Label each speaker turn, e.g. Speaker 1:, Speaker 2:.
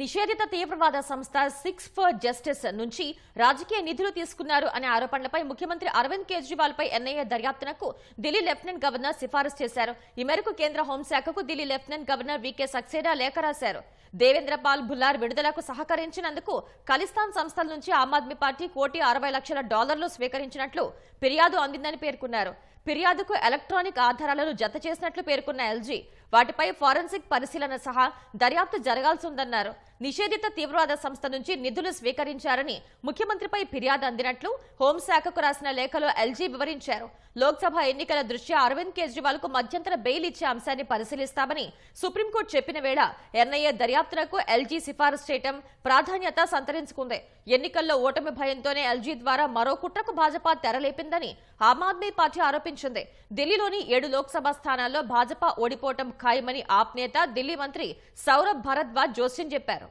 Speaker 1: నిషేధిత తీవ్రవాద సంస్థ సిక్స్ ఫర్ జస్టిస్ నుంచి రాజకీయ నిధులు తీసుకున్నారు అనే ఆరోపణలపై ముఖ్యమంత్రి అరవింద్ కేజ్రీవాల్ పై ఎన్ఐఏ దర్యాప్తునకు ఢిల్లీ లెఫ్టినెంట్ గవర్నర్ సిఫారసు చేశారు. ఈ మేరకు కేంద్ర హోంశాఖకు Delhi lieutenant governor V K Saxena లేఖ రాశారు. దేవేంద్రపాల్ భుల్లార్ విడుదలకు సహకరించినందుకు ఖలిస్తాన్ సంస్థల నుంచి ఆమ్ ఆద్మీ పార్టీ కోటి అరవై లక్షల డాలర్లు స్వీకరించినట్లు ఫిర్యాదు అందిందని పేర్కొన్నారు. ఫిర్యాదుకు ఎలక్ట్రానిక్ ఆధారాలను జత చేసినట్లు పేర్కొన్న ఎల్జీ. వాటిపై ఫారెన్సిక్ పరిశీలన సహా దర్యాప్తు జరగాల్సి ఉందన్నారు. నిషేధిత తీవ్రవాద సంస్థ నుంచి నిధులు స్వీకరించారని ముఖ్యమంత్రిపై ఫిర్యాదు అందినట్లు హోంశాఖకు రాసిన లేఖలో ఎల్జీ వివరించారు. లోక్సభ ఎన్నికల దృష్ట్యా అరవింద్ కేజ్రీవాల్కు మధ్యంతర బెయిల్ ఇచ్చే అంశాన్ని పరిశీలిస్తామని సుప్రీంకోర్టు చెప్పిన వేళ ఎన్ఐఏ దర్యాప్తులకు ఎల్జీ సిఫారసు చేయటం ప్రాధాన్యత సంతరించుకుంది. ఎన్నికల్లో ఓటమి భయంతోనే ఎల్జీ ద్వారా మరో కుట్రకు భాజపా తెరలేపిందని ఆమ్ ఆద్మీ పార్టీ ఆరోపించింది. ఢిల్లీలోని ఏడు లోక్సభ స్థానాల్లో భాజపా ఓడిపోవటం ఖాయమని ఆప్ నేత ఢిల్లీ మంత్రి సౌరభ్ భరద్వాజ్ జోస్యం చెప్పారు.